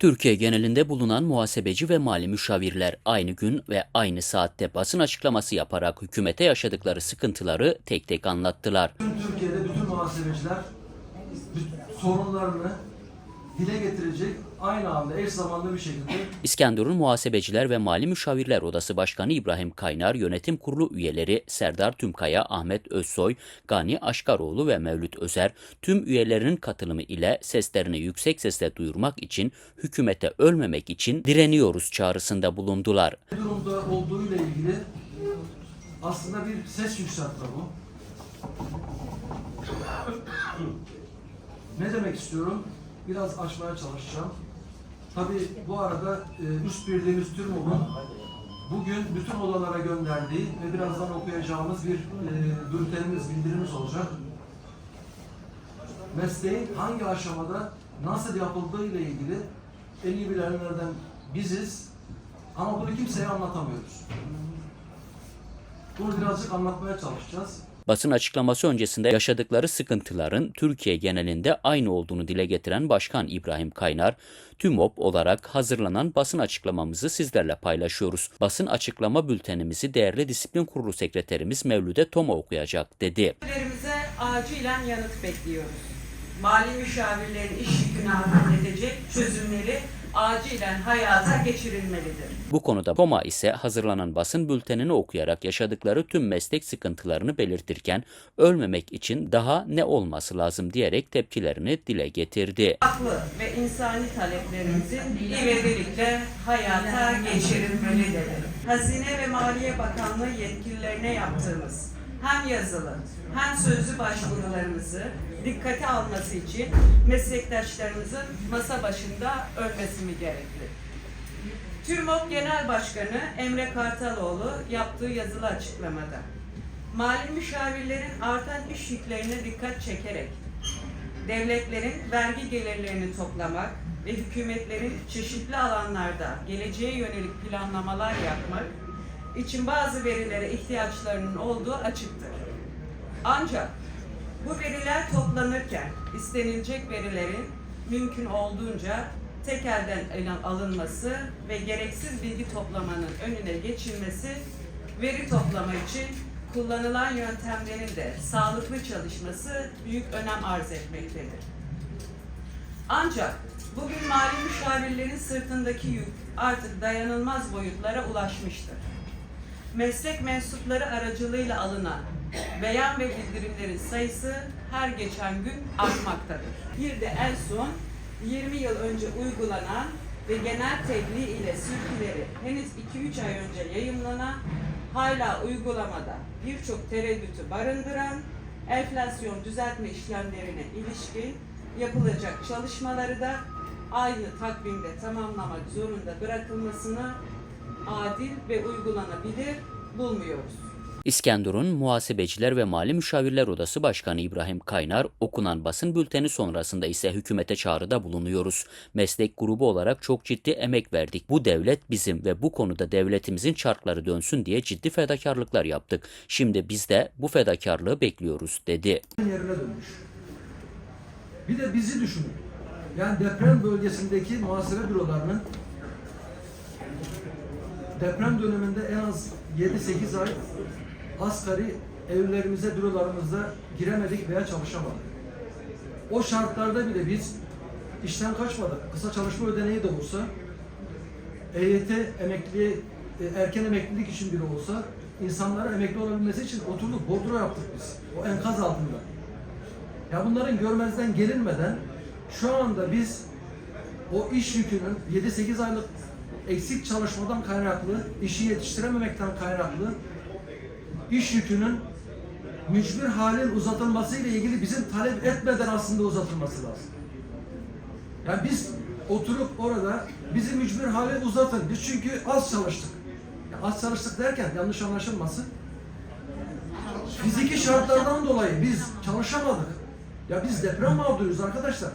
Türkiye genelinde bulunan muhasebeci ve mali müşavirler aynı gün ve aynı saatte basın açıklaması yaparak hükümete yaşadıkları sıkıntıları tek tek anlattılar. Tüm Türkiye'de bütün muhasebeciler bütün sorunlarını dile getirecek aynı anda eş zamanlı bir şekilde İskenderun Muhasebeciler ve Mali Müşavirler Odası Başkanı İbrahim Kaynar, yönetim kurulu üyeleri Serdar Tümkaya, Ahmet Özsoy, Gani Aşkaroğlu ve Mevlüt Özer, tüm üyelerinin katılımı ile seslerini yüksek sesle duyurmak için, hükümete ölmemek için direniyoruz çağrısında bulundular. ne durumda olduğuyla ilgili aslında bir ses yükseltme bu. Ne demek istiyorum? Biraz açmaya çalışacağım. Tabii bu arada e, üst birliğimiz TÜRMOB'un bugün bütün odalara gönderdiği ve birazdan okuyacağımız bir e, bültenimiz, bildirimiz olacak. Mesleğin hangi aşamada nasıl yapıldığı ile ilgili en iyi bilenlerden biziz ama bunu kimseye anlatamıyoruz. Bunu birazcık anlatmaya çalışacağız. Basın açıklaması öncesinde yaşadıkları sıkıntıların Türkiye genelinde aynı olduğunu dile getiren Başkan İbrahim Kaynar, TÜMOP olarak hazırlanan basın açıklamamızı sizlerle paylaşıyoruz. Basın açıklama bültenimizi değerli disiplin kurulu sekreterimiz Mevlüde Toma okuyacak dedi. Acilen yanıt bekliyoruz. Mali müşavirlerin iş yükünü halledecek çözümleri acilen hayata geçirilmelidir. Bu konuda Toma ise hazırlanan basın bültenini okuyarak yaşadıkları tüm meslek sıkıntılarını belirtirken ölmemek için daha ne olması lazım diyerek tepkilerini dile getirdi. Haklı ve insani taleplerimizin ivedilikle hayata geçirilmelidir. Hazine ve Maliye Bakanlığı yetkililerine yaptığımız hem yazılı hem sözlü başvurularımızı dikkate alması için meslektaşlarımızın masa başında ölmesi mi gerekli? TÜRMOP Genel Başkanı Emre Kartaloğlu yaptığı yazılı açıklamada mali müşavirlerin artan iş yüklerine dikkat çekerek devletlerin vergi gelirlerini toplamak ve hükümetlerin çeşitli alanlarda geleceğe yönelik planlamalar yapmak için bazı verilere ihtiyaçlarının olduğu açıktır. Ancak bu veriler toplanırken istenilecek verilerin mümkün olduğunca tek elden alınması ve gereksiz bilgi toplamanın önüne geçilmesi veri toplama için kullanılan yöntemlerin de sağlıklı çalışması büyük önem arz etmektedir. Ancak bugün mali müşavirlerin sırtındaki yük artık dayanılmaz boyutlara ulaşmıştır. Meslek mensupları aracılığıyla alınan beyan ve bildirimlerin sayısı her geçen gün artmaktadır. Bir de en son 20 yıl önce uygulanan ve genel tebliğ ile sürküleri henüz 2-3 ay önce yayımlanan hala uygulamada birçok tereddütü barındıran enflasyon düzeltme işlemlerine ilişkin yapılacak çalışmaları da aynı takvimde tamamlamak zorunda bırakılmasını adil ve uygulanabilir bulmuyoruz. İskenderun Muhasebeciler ve Mali Müşavirler Odası Başkanı İbrahim Kaynar, okunan basın bülteni sonrasında ise hükümete çağrıda bulunuyoruz. Meslek grubu olarak çok ciddi emek verdik. Bu devlet bizim ve bu konuda devletimizin çarkları dönsün diye ciddi fedakarlıklar yaptık. Şimdi biz de bu fedakarlığı bekliyoruz dedi. yerine dönmüş. Bir de bizi düşünün. Yani deprem bölgesindeki muhasebe bürolarının deprem döneminde en az 7-8 ay asgari evlerimize, bürolarımızda giremedik veya çalışamadık. O şartlarda bile biz işten kaçmadık. Kısa çalışma ödeneği de olsa, EYT emekli, e, erken emeklilik için bile olsa insanlara emekli olabilmesi için oturduk, bordro yaptık biz. O enkaz altında. Ya bunların görmezden gelinmeden şu anda biz o iş yükünün 7-8 aylık eksik çalışmadan kaynaklı, işi yetiştirememekten kaynaklı iş yükünün mücbir halin uzatılması ile ilgili bizim talep etmeden aslında uzatılması lazım. Yani biz oturup orada bizi mücbir hale uzatın. Biz çünkü az çalıştık. Ya az çalıştık derken yanlış anlaşılmasın. Fiziki şartlardan dolayı biz çalışamadık. Ya biz deprem mağduruyuz arkadaşlar.